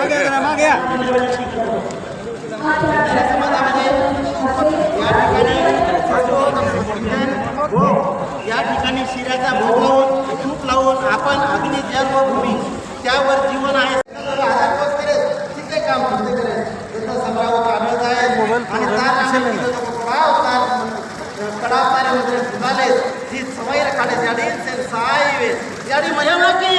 मांगे मांगे या ठिकाणी शिऱ्याचा भोग लावून तूप लावून आपण अग्नी जन्मभूमी त्यावर जीवन आहे. काम करते करेल. जसं समरावं काढत आहे. आणि तार आम्ही तिथं नको पडाव, तार कडा तारेमध्ये फुलाले ती सवय काढे जाडी मजा माकी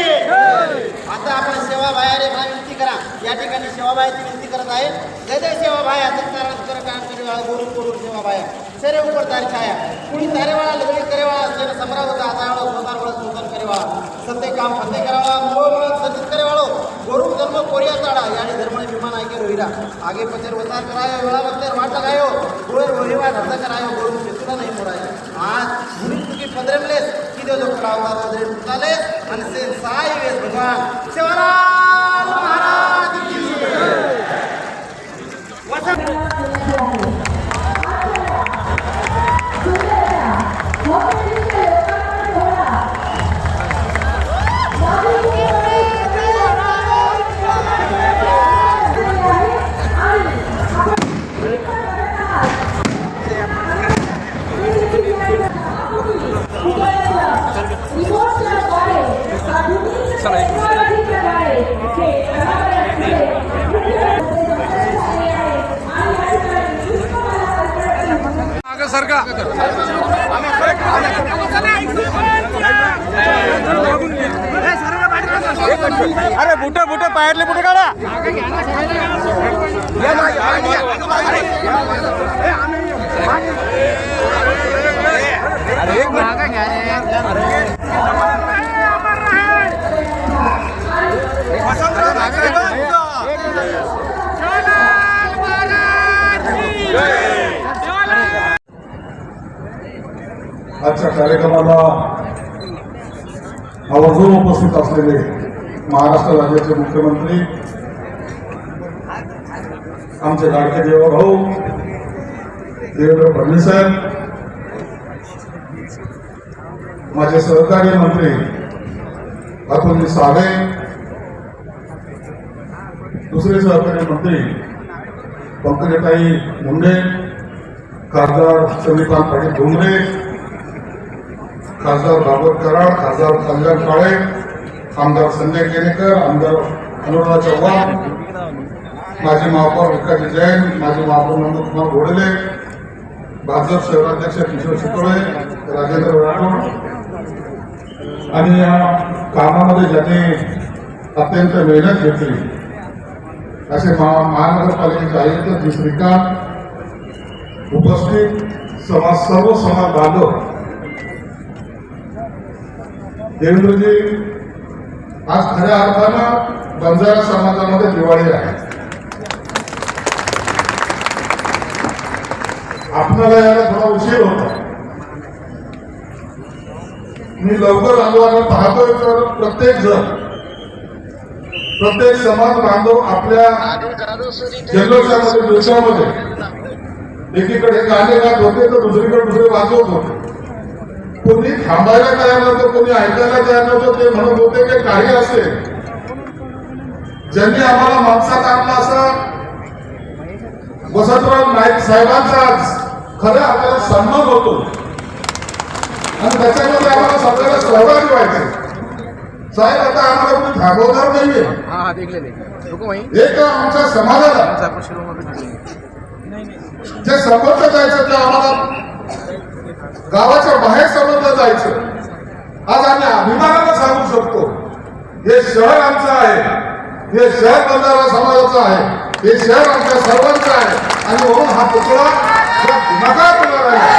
आता आपण सेवा बाहेर विनंती करा. या ठिकाणी सेवाबाईची विनंती करत आहे. जय जय सेवाबाई आता तारा कर काम करे वाला गुरु गुरु सेवाबाई सेरे ऊपर तारी छाया कुणी तारे वाला करेवाळा करे वाला सेने समरावत आता वाला वाला करे वाला सत्य काम फते करे वाला मोह मोह सत्य करे वालो गुरु धर्म कोरिया ताड़ा यानी धर्म विमान आके रोहिरा आगे पचर वतार करायो वेळा वक्तर वाट लगायो गोर रोहिवा धंदा करायो गुरु सेतुला नाही मोडायो आज गुरु तुकी पंधरे प्लेस किती जो पडावला वदरे आणि से साई वेस भगवान सेवालाल मागं सरका अरे बुटे बुटे पायातले बुटे काढा अरे एक मिनिट वसंतराव ठाकरे आजच्या कार्यक्रमाला आवर्जून उपस्थित असलेले महाराष्ट्र राज्याचे मुख्यमंत्री आमचे लाडके देवभाऊ देवेंद्र फडणवीस साहेब माझे सहकारी मंत्री अतुलजी सावे दुसरे सहकारी मंत्री पंकजताई मुंडे खासदार चंद्रकांत पाटील डोंगरे खासदार बाबर कराड खासदार कल्याण काळे आमदार संजय केनेकर आमदार अनुराधा चव्हाण माजी महापौर विकास जैन माजी महापौर नंदकुमार घोडले भाजप शहराध्यक्ष किशोर शितोळे राजेंद्र राठोड. आणि या कामामध्ये ज्यांनी अत्यंत मेहनत घेतली असे महा महानगरपालिकेचे आयुक्त जी श्रीकांत उपस्थित समाज सर्व समाज बांधव देवेंद्रजी आज खऱ्या अर्थानं बंजारा समाजामध्ये दिवाळी आहे. आपल्याला यायला थोडा उशीर होता. मी लवकर आलो आणि पाहतोय तर प्रत्येक जण. प्रत्येक समाज बांधव आपल्या जल्लोषामध्ये दिवसामध्ये. एकीकडे गाणे गात होते तर दुसरीकडे दुसरे वाजवत होते. कोणी थांबायला तयार नव्हतं कोणी ऐकायला तयार नव्हतं ते म्हणत होते की काही असेल. ज्यांनी आम्हाला माणसात आणला असं वसंतराव नाईक साहेबांचा आज खऱ्या आपल्याला सन्मान होतो. आणि त्याच्यामध्ये आम्हाला सगळ्याला सहभागी व्हायचं साहेब आता आम्हाला कोणी थांबवणार नाहीये. एक आमच्या समाजाला जे समजलं जायचं ते आम्हाला गावाच्या बाहेर जायचं. आज आम्ही अभिमानानं सांगू शकतो हे शहर आमचं आहे हे शहर बंधारा समाजाचं आहे हे शहर आमच्या सर्वांचं आहे. आणि म्हणून हा पुतळा ज्या दिमागात उभा राहिला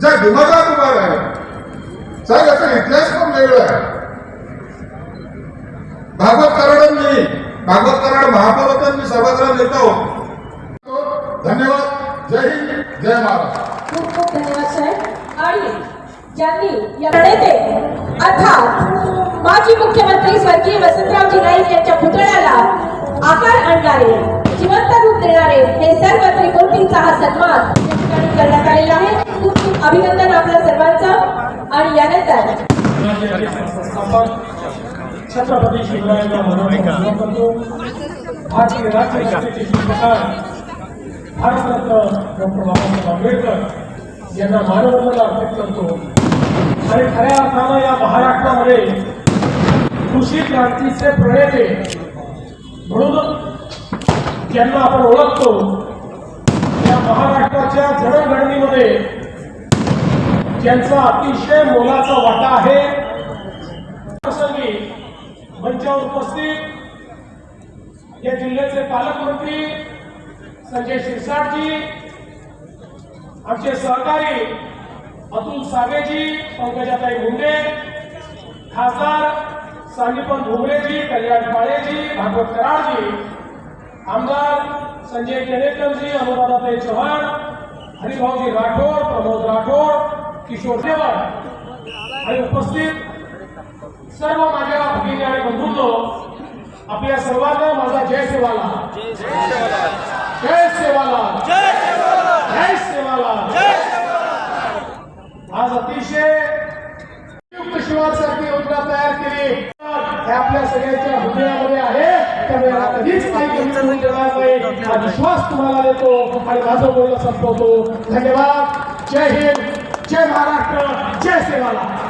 ज्या दिमागात उभा आहे साहेब याचा इतिहास पण वेगळा आहे. भागवत कराड मी भागवत कराड महापौरांनी सभागृह नेता होतो. धन्यवाद. जय हिंद जय महाराष्ट्र खूप खूप धन्यवाद साहेब आणि ज्यांनी या नेते अर्थात माजी मुख्यमंत्री स्वर्गीय वसंतरावजी नाईक यांच्या पुतळ्याला आकार आणणारे जिवंत रूप देणारे हे सर्व त्रिमूर्तींचा हा सन्मान करण्यात आलेला आहे. खूप खूप अभिनंदन आपल्या सर्वांचं. आणि यानंतर छत्रपती शिवरायांना मनोरंजन करतो. भारतीय राज्यघटनेचे शिक्षकार भारतरत्न डॉक्टर बाबासाहेब आंबेडकर यांना मानवंदना अर्पित करतो. आणि खऱ्या अर्थानं या महाराष्ट्रामध्ये कृषी क्रांतीचे प्रणेते म्हणून ज्यांना आपण ओळखतो या महाराष्ट्राच्या जडणघडणीमध्ये ज्यांचा अतिशय मोलाचा वाटा आहे प्रसंगी मंचावर उपस्थित या जिल्ह्याचे पालकमंत्री संजय शिरसाटजी आमचे सहकारी अतुल सावेजी पंकजाताई मुंडे खासदार सांदीपन भुमरेजी कल्याण काळेजी भागवत कराडजी आमदार संजय केनेकरजी अनुराधाताई चव्हाण हरिभाऊजी राठोड प्रमोद राठोड किशोर देवळ आणि उपस्थित सर्व माझ्या भगिनी आणि बंधूंनो आपल्या सर्वांना माझा जय सेवाला जय सेवाला जय सेवाला आज अतिशय उपयुक्त शिवासारखी योजना तयार केली हे आपल्या सगळ्यांच्या हृदयामध्ये आहे त्यामुळे याला कधीच काही कमी आहे हा विश्वास तुम्हाला देतो. आणि माझं बोलणं संपवतो. धन्यवाद. जय हिंद. जय महाराष्ट्र. जय सेवाला